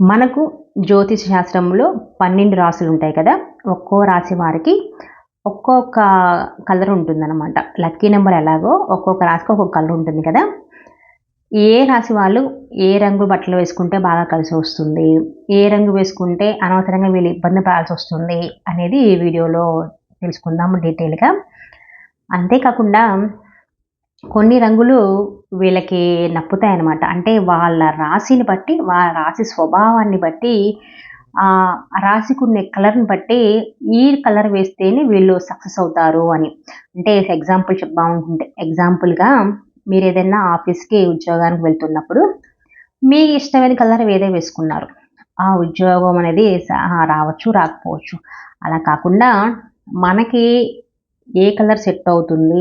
మనకు జ్యోతిష శాస్త్రంలో పన్నెండు రాసులు ఉంటాయి కదా ఒక్కో రాశి వారికి ఒక్కొక్క కలర్ ఉంటుందన్నమాట. లక్కీ నెంబర్ ఎలాగో ఒక్కొక్క రాశికి ఒక్కొక్క కలర్ ఉంటుంది కదా. ఏ రాశి వాళ్ళు ఏ రంగు బట్టలు వేసుకుంటే బాగా కలిసి వస్తుంది ఏ రంగు వేసుకుంటే అనవసరంగా వీళ్ళు ఇబ్బంది పడాల్సి వస్తుంది అనేది ఈ వీడియోలో తెలుసుకుందాము డీటెయిల్గా. అంతేకాకుండా కొన్ని రంగులు వీళ్ళకి నప్పుతాయి అన్నమాట అంటే వాళ్ళ రాశిని బట్టి వాళ్ళ రాశి స్వభావాన్ని బట్టి ఆ రాశికి ఉండే కలర్ని బట్టి ఈ కలర్ వేస్తేనే వీళ్ళు సక్సెస్ అవుతారు అని. అంటే ఎగ్జాంపుల్ చెప్పాలనుకుంటే ఎగ్జాంపుల్గా మీరు ఏదైనా ఆఫీస్కి ఉద్యోగానికి వెళ్తున్నప్పుడు మీ ఇష్టమైన కలర్ ఏదో వేసుకున్నారు. ఆ ఉద్యోగం అనేది రావచ్చు రాకపోవచ్చు. అలా కాకుండా మనకి ఏ కలర్ సెట్ అవుతుంది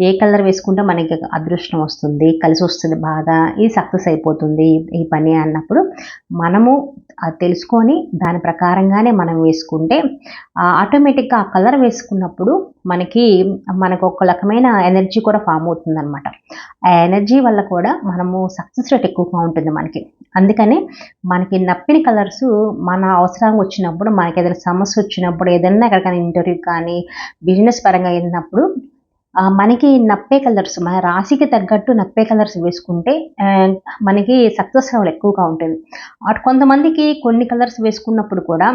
ఏ కలర్ వేసుకుంటే మనకి అదృష్టం వస్తుంది కలిసి వస్తుంది బాగా ఇది సక్సెస్ అయిపోతుంది ఈ పని అన్నప్పుడు మనము తెలుసుకొని దాని ప్రకారంగానే మనం వేసుకుంటే ఆటోమేటిక్గా ఆ కలర్ వేసుకున్నప్పుడు మనకి మనకు ఒక రకమైన ఎనర్జీ కూడా ఫామ్ అవుతుంది అనమాట ఆ ఎనర్జీ వల్ల కూడా మనము సక్సెస్ రేట్ ఎక్కువగా ఉంటుంది మనకి. అందుకని మనకి నప్పిన కలర్స్ మన అవసరం వచ్చినప్పుడు మనకి ఏదైనా సమస్య వచ్చినప్పుడు ఏదైనా ఎక్కడికైనా ఇంటర్వ్యూ కానీ బిజినెస్ పరంగా వెళ్ళినప్పుడు మనకి నప్పే కలర్స్ మన రాశికి తగ్గట్టు నప్పే కలర్స్ వేసుకుంటే మనకి సక్సెస్ లెవెల్ ఎక్కువగా ఉంటుంది. అటు కొంతమందికి కొన్ని కలర్స్ వేసుకున్నప్పుడు కూడా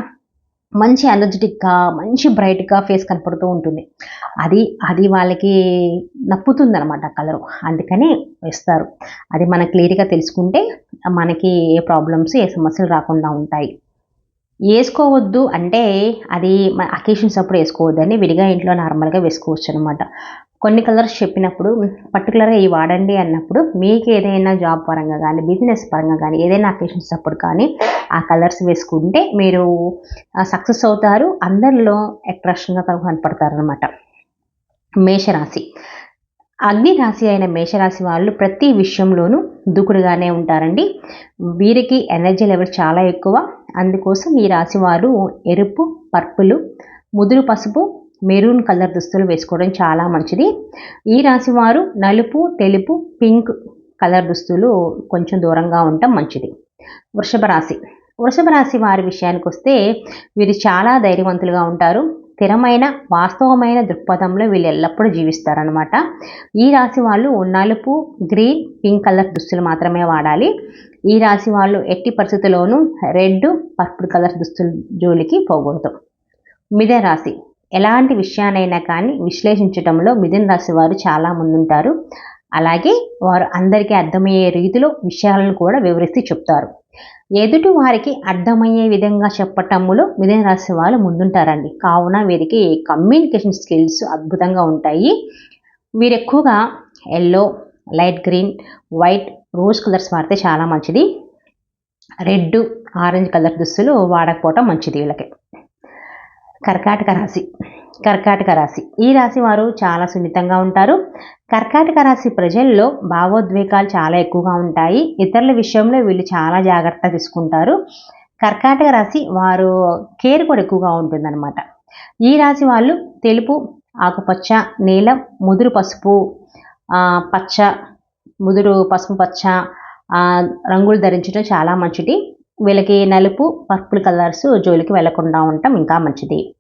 మంచి ఎనర్జెటిక్గా మంచి బ్రైట్గా ఫేస్ కనపడుతూ ఉంటుంది. అది అది వాళ్ళకి నప్పుతుంది అనమాట కలరు అందుకని వేస్తారు. అది మనం క్లియర్గా తెలుసుకుంటే మనకి ఏ ప్రాబ్లమ్స్ ఏ సమస్యలు రాకుండా ఉంటాయి. వేసుకోవద్దు అంటే అది అకేషన్స్ అప్పుడు వేసుకోవద్దని విడిగా ఇంట్లో నార్మల్గా వేసుకోవచ్చు అనమాట కొన్ని కలర్స్ చెప్పినప్పుడు పర్టికులర్గా ఇవి వాడండి అన్నప్పుడు మీకు ఏదైనా జాబ్ పరంగా కానీ బిజినెస్ పరంగా కానీ ఏదైనా అకేషన్స్ అప్పుడు కానీ ఆ కలర్స్ వేసుకుంటే మీరు సక్సెస్ అవుతారు. అందరిలో అట్రాక్షన్గా కనపడతారు అనమాట మేషరాశి. అగ్ని రాశి అయిన మేషరాశి వాళ్ళు ప్రతి విషయంలోనూ దూకుడుగానే ఉంటారండి. వీరికి ఎనర్జీ లెవెల్ చాలా ఎక్కువ. అందుకోసం ఈ రాశి వారు ఎరుపు పర్పులు ముదురు పసుపు మెరూన్ కలర్ దుస్తులు వేసుకోవడం చాలా మంచిది. ఈ రాశి వారు నలుపు తెలుపు పింక్ కలర్ దుస్తులు కొంచెం దూరంగా ఉండటం మంచిది. వృషభ రాశి. వృషభ రాశి వారి విషయానికి వస్తే వీరు చాలా ధైర్యవంతులుగా ఉంటారు. స్థిరమైన వాస్తవమైన దృక్పథంలో వీళ్ళు ఎల్లప్పుడూ జీవిస్తారనమాట ఈ రాశి వాళ్ళు నలుపు గ్రీన్ పింక్ కలర్ దుస్తులు మాత్రమే వాడాలి. ఈ రాశి వాళ్ళు ఎట్టి పరిస్థితుల్లోనూ రెడ్ పర్పుల్ కలర్ దుస్తుల జోలికి పోకూడదు. మిథ రాశి. ఎలాంటి విషయానైనా కానీ విశ్లేషించడంలో మిథున రాశి వారు చాలా ముందుంటారు. అలాగే వారు అందరికీ అర్థమయ్యే రీతిలో విషయాలను కూడా వివరిస్తూ చెప్తారు. ఎదుటి వారికి అర్థమయ్యే విధంగా చెప్పటంలో మిథున రాశి వాళ్ళు ముందుంటారండి. కావున వీరికి కమ్యూనికేషన్ స్కిల్స్ అద్భుతంగా ఉంటాయి. వీరు ఎక్కువగా yellow light green white rose colours వాడితే చాలా మంచిది. రెడ్ ఆరెంజ్ కలర్ దుస్తులు వాడకపోవటం మంచిది వీళ్ళకి. కర్కాటక రాశి కర్కాటక రాశి. ఈ రాశి వారు చాలా సున్నితంగా ఉంటారు. కర్కాటక రాశి ప్రజల్లో భావోద్వేగాలు చాలా ఎక్కువగా ఉంటాయి. ఇతరుల విషయంలో వీళ్ళు చాలా జాగ్రత్త తీసుకుంటారు. కర్కాటక రాశి వారు కేర్ కూడా ఎక్కువగా ఉంటుందన్నమాట. ఈ రాశి వాళ్ళు తెలుపు ఆకుపచ్చ నీలం ముదురు పసుపు పచ్చ ముదురు పసుపు పచ్చ రంగులు ధరించడం చాలా మంచిది. వీళ్ళకి నలుపు పర్పుల్ కలర్స్ జోలికి వెళ్ళకుండా ఉండటం ఇంకా మంచిది.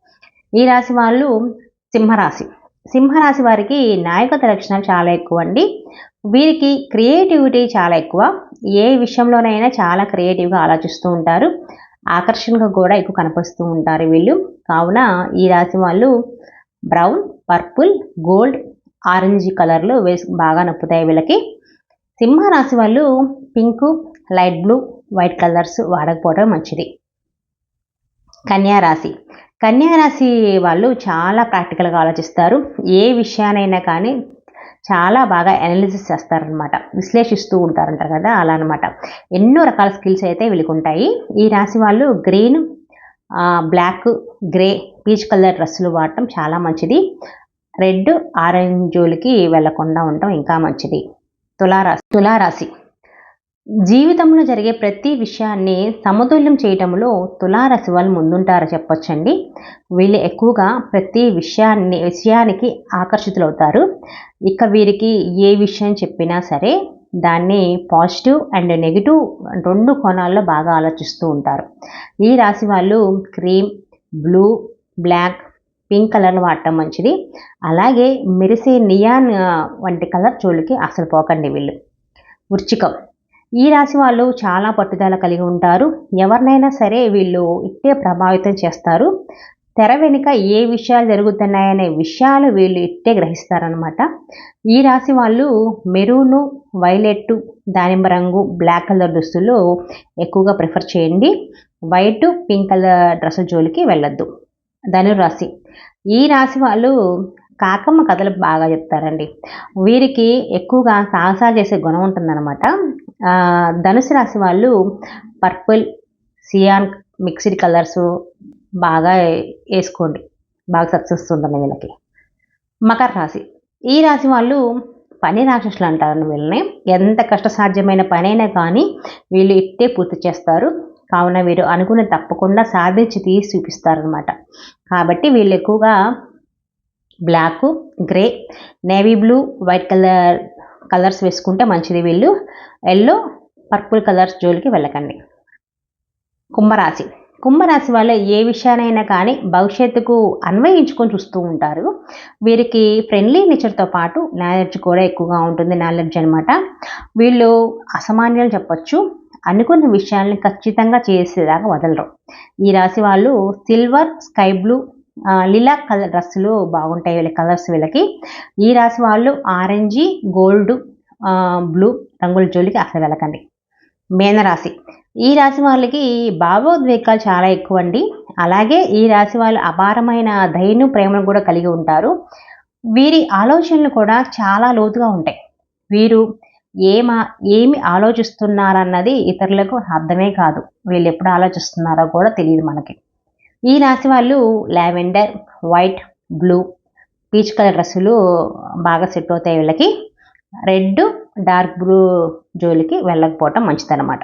ఈ రాశి వాళ్ళు సింహరాశి. సింహరాశి వారికి నాయకత లక్షణాలు చాలా ఎక్కువ అండి. వీరికి క్రియేటివిటీ చాలా ఎక్కువ. ఏ విషయంలోనైనా చాలా క్రియేటివ్గా ఆలోచిస్తూ ఉంటారు. ఆకర్షణగా కూడా ఎక్కువ కనిపిస్తూ ఉంటారు వీళ్ళు. కావున ఈ రాశి వాళ్ళు బ్రౌన్ పర్పుల్ గోల్డ్ ఆరెంజ్ కలర్లు వేసి బాగా నొప్పుతాయి వీళ్ళకి. సింహరాశి వాళ్ళు pink light blue white colours వాడకపోవడం మంచిది. కన్యారాశి కన్యారాశి వాళ్ళు చాలా ప్రాక్టికల్గా ఆలోచిస్తారు. ఏ విషయానైనా కానీ చాలా బాగా అనాలిసిస్ చేస్తారనమాట విశ్లేషిస్తూ ఉంటారంటారు కదా అలా అనమాట ఎన్నో రకాల స్కిల్స్ అయితే వీళ్ళకి ఉంటాయి. ఈ రాశి వాళ్ళు green black grey peach colour డ్రెస్సులు వాడటం చాలా మంచిది. రెడ్ ఆరెంజ్ వెళ్ళకుండా ఉండటం ఇంకా మంచిది. తులారాశి. తులారాశి. జీవితంలో జరిగే ప్రతి విషయాన్ని సమతుల్యం చేయటంలో తులారాశి వాళ్ళు ముందుంటారో చెప్పొచ్చండి. వీళ్ళు ఎక్కువగా ప్రతి విషయాన్ని విషయానికి ఆకర్షితులవుతారు. ఇక వీరికి ఏ విషయం చెప్పినా సరే దాన్ని పాజిటివ్ అండ్ నెగిటివ్ రెండు కోణాల్లో బాగా ఆలోచిస్తూ ఉంటారు. ఈ రాశి వాళ్ళు క్రీమ్ బ్లూ బ్లాక్ పింక్ కలర్లు వాడటం మంచిది. అలాగే మెరిసే నియాన్ వంటి కలర్ చోళ్ళకి అసలు పోకండి వీళ్ళు. వృచ్చికం. ఈ రాశి వాళ్ళు చాలా పట్టుదల కలిగి ఉంటారు. ఎవరినైనా సరే వీళ్ళు ఇట్టే ప్రభావితం చేస్తారు. తెర వెనుక ఏ విషయాలు జరుగుతున్నాయనే విషయాలు వీళ్ళు ఇట్టే గ్రహిస్తారనమాట ఈ రాశి వాళ్ళు మెరూను వైలెట్ దానిమ్మ రంగు బ్లాక్ కలర్ దుస్తులు ఎక్కువగా ప్రిఫర్ చేయండి. వైట్ పింక్ కలర్ డ్రెస్ జోలికి వెళ్ళొద్దు. ధనురాశి ఈ రాశి వాళ్ళు కాకమ్మ కథలు బాగా చెప్తారండి. వీరికి ఎక్కువగా సాహసాలు చేసే గుణం ఉంటుందన్నమాట. ధనుసు రాశి వాళ్ళు పర్పుల్ సియాన్ మిక్స్డ్ కలర్స్ బాగా వేసుకోండి. బాగా సక్సెస్ ఉంటుంది వీళ్ళకి. మకర రాశి. ఈ రాశి వాళ్ళు పని రాక్షసులు అంటారు వీళ్ళని. ఎంత కష్టసాధ్యమైన పనైనా కానీ వీళ్ళు ఇట్టే పూర్తి చేస్తారు. కావున వీరు అనుకుని తప్పకుండా సాధించి తీసి చూపిస్తారనమాట కాబట్టి వీళ్ళు ఎక్కువగా black grey navy blue white colour colours వేసుకుంటే మంచిది. వీళ్ళు ఎల్లో పర్పుల్ కలర్స్ జోలికి వెళ్ళకండి. కుంభరాశి. కుంభరాశి వాళ్ళు ఏ విషయానైనా కానీ భవిష్యత్తుకు అన్వయించుకొని చూస్తూ ఉంటారు. వీరికి ఫ్రెండ్లీ నేచర్తో పాటు నాలెడ్జ్ కూడా ఎక్కువగా ఉంటుంది. నాలెడ్జ్ అనమాట వీళ్ళు అసామాన్యాలు చెప్పచ్చు. అనుకున్న విషయాల్ని ఖచ్చితంగా చేసేదాకా వదలరు. ఈ రాశి వాళ్ళు సిల్వర్ స్కై బ్లూ లిలా కలర్ డ్రెస్సులు బాగుంటాయి వీళ్ళ కలర్స్ వీళ్ళకి. ఈ రాశి వాళ్ళు ఆరెంజ్ గోల్డ్ బ్లూ రంగుల జోలికి అసలు వెళ్ళకండి. మేనరాశి ఈ రాశి వాళ్ళకి భావోద్వేగాలు చాలా ఎక్కువ అండి అలాగే ఈ రాశి వాళ్ళు అపారమైన దయను ప్రేమను కూడా కలిగి ఉంటారు. వీరి ఆలోచనలు కూడా చాలా లోతుగా ఉంటాయి. వీరు ఏమా ఏమి ఆలోచిస్తున్నారన్నది ఇతరులకు అర్థమే కాదు. వీళ్ళు ఎప్పుడు ఆలోచిస్తున్నారో కూడా తెలియదు మనకి. ఈ రాశి వాళ్ళు lavender white blue peach colour డ్రెస్సులు బాగా సెట్ అవుతాయి వీళ్ళకి. రెడ్ డార్క్ బ్లూ జోలికి వెళ్ళకపోవటం మంచిదన్నమాట.